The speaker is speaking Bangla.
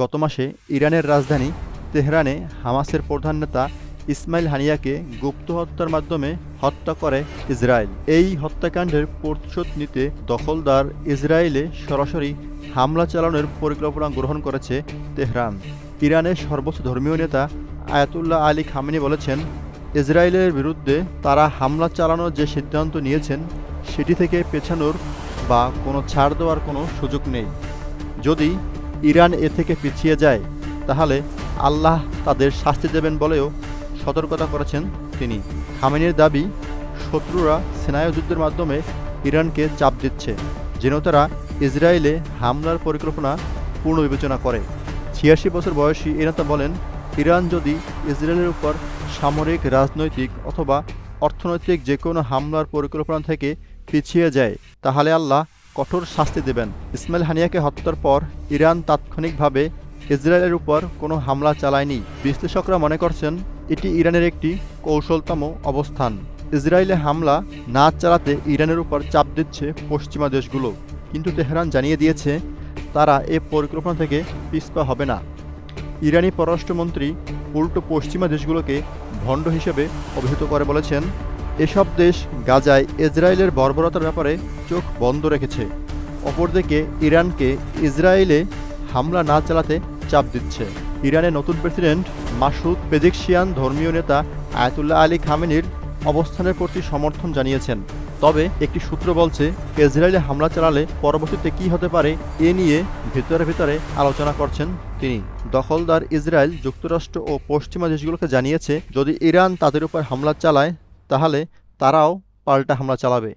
গত মাসে ইরানের রাজধানী তেহরানে হামাসের প্রধান নেতা ইসমাইল হানিয়াকে গুপ্ত হত্যার মাধ্যমে হত্যা করে ইসরায়েল। এই হত্যাকাণ্ডের প্রতিশোধ নিতে দখলদার ইসরায়েলে সরাসরি হামলা চালানোর পরিকল্পনা গ্রহণ করেছে তেহরান। ইরানের সর্বোচ্চ ধর্মীয় নেতা আয়াতুল্লাহ আলী খামেনি বলেছেন, ইসরায়েলের বিরুদ্ধে তারা হামলা চালানোর যে সিদ্ধান্ত নিয়েছেন, সেটি থেকে পেছানোর বা কোনো ছাড় দেওয়ার কোনো সুযোগ নেই। যদি ইরান এ থেকে পিছিয়ে যায়, তাহলে আল্লাহ তাদের শাস্তি দেবেন বলেও সতর্কতা করেছেন তিনি। খামেনির দাবি, শত্রুরা সেনায় যুদ্ধের মাধ্যমে ইরানকে চাপ দিচ্ছে, যেন তারা ইসরায়েলে হামলার পরিকল্পনা পুনর্বিবেচনা করে। ছিয়াশি বছর বয়সী এ নেতা বলেন, ইরান যদি ইসরায়েলের উপর সামরিক, রাজনৈতিক অথবা অর্থনৈতিক যে কোনো হামলার পরিকল্পনা থেকে পিছিয়ে যায়, তাহলে আল্লাহ কঠোর শাস্তি দেবেন। ইসমাইল হানিয়াকে হত্যার পর ইরান তাৎক্ষণিকভাবে ইসরায়েলের উপর কোনো হামলা চালায়নি। বিশ্লেষকরা মনে করছেন, এটি ইরানের একটি কৌশলতম অবস্থান। ইসরায়েলে হামলা না চালাতে ইরানের উপর চাপ দিচ্ছে পশ্চিমা দেশগুলো। কিন্তু তেহরান জানিয়ে দিয়েছে, তারা এ পরিকল্পনা থেকে পিছপা হবে না। ইরানি পররাষ্ট্রমন্ত্রী উল্টো পশ্চিমা দেশগুলোকে ভণ্ড হিসেবে অভিহিত করে বলেছেন এসব দেশ গাজায় ইসরায়েলের বর্বরতার ব্যাপারে চোখ বন্ধ রেখেছে। অপরদিকে ইরানকে ইসরায়েলে হামলা না চালাতে চাপ দিচ্ছে। ইরানের নতুন প্রেসিডেন্ট মাসুদ পেজিকশিয়ান ধর্মীয় নেতা আয়াতুল্লাহ আলী খামেনির অবস্থানের প্রতি সমর্থন জানিয়েছেন। তবে একটি সূত্র বলছে, ইসরায়েলে হামলা চালালে পরবর্তীতে কী হতে পারে এ নিয়ে ভিতরে ভিতরে আলোচনা করছেন তিনি। দখলদার ইসরায়েল যুক্তরাষ্ট্র ও পশ্চিমা দেশগুলোকে জানিয়েছে, যদি ইরান তাদের উপর হামলা চালায় তাহলে তারাও পাল্টা হামলা চালাবে।